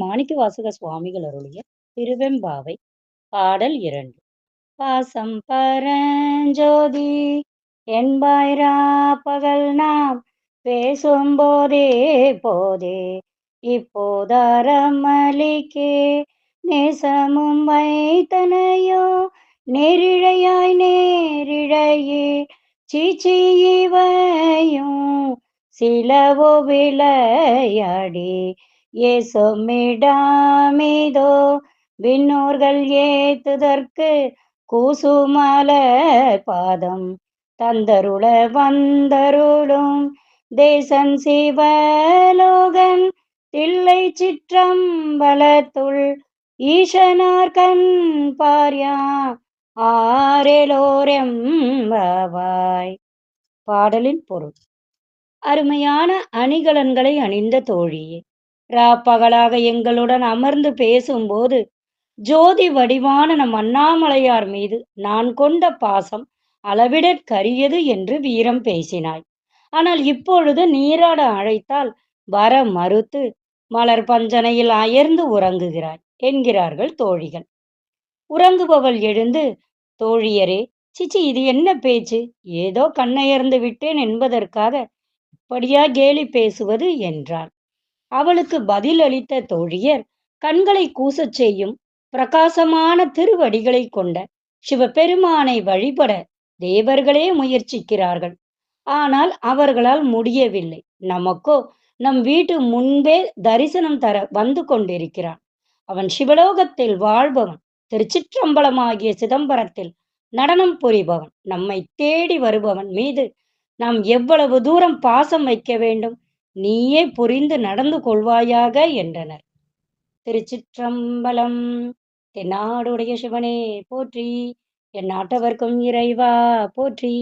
மாணிக்கவாசக சுவாமிகள் அருளிய திருவெம்பாவை பாடல் இரண்டு. பாசம் பரஞ்சோதி என்பாயிரா பகல் நாம் பேசும் போதே போதே இப்போதாரமளிக்கே நேசமும் வைத்தனையோ நேரிழையாய் நேரிழையே சீச்சி இவையும் சிலவோ விளையாடி ஏசமிடாமிதோ விண்ணோர்கள் ஏத்துதற்கு கூசுமல பாதம் தந்தருள வந்தருளும். தேசன் சிவலோகன் தில்லை சிற்றம்பலத்துள் ஈசனார் கண் பாரியா ஆரெலோரெம்பவாய் பாடலின் பொருள். அருமையான அணிகலன்களை அணிந்த தோழியே ரா பகலாக எங்களுடன் அமர்ந்து பேசும்போது ஜோதி வடிவான நம் அண்ணாமலையார் மீது நான் கொண்ட பாசம் அளவிடற்கரியது என்று வீரம் பேசினாய். ஆனால் இப்பொழுது நீராட அழைத்தால் வர மறுத்து மலர் பஞ்சனையில் அயர்ந்து உறங்குகிறாய் என்கிறார்கள் தோழிகள். உறங்குபவள் எழுந்து தோழியரே சிச்சி இது என்ன பேச்சு? ஏதோ கண்ணயர்ந்து விட்டேன் என்பதற்காக இப்படியா கேலி பேசுவது? என்றாள். அவளுக்கு பதில் அளித்த தோழியர் கண்களை கூசச் செய்யும் பிரகாசமான திருவடிகளை கொண்ட சிவபெருமானை வழிபட தேவர்களே முயற்சிக்கிறார்கள். ஆனால் அவர்களால் முடியவில்லை. நமக்கோ நம் வீட்டு முன்பே தரிசனம் தர வந்து கொண்டிருக்கிறான். அவன் சிவலோகத்தில் வாழ்பவன் திருச்சிற்றம்பலமாகிய சிதம்பரத்தில் நடனம் புரிபவன். நம்மை தேடி வருபவன் மீது நாம் எவ்வளவு தூரம் பாசம் வைக்க வேண்டும்? நீயே புரிந்து நடந்து கொள்வாயாக என்றனர். திருச்சிற்றம்பலம் தென்னாடுடைய சிவனே போற்றி என் நாட்டவர்க்கும் இறைவா போற்றி.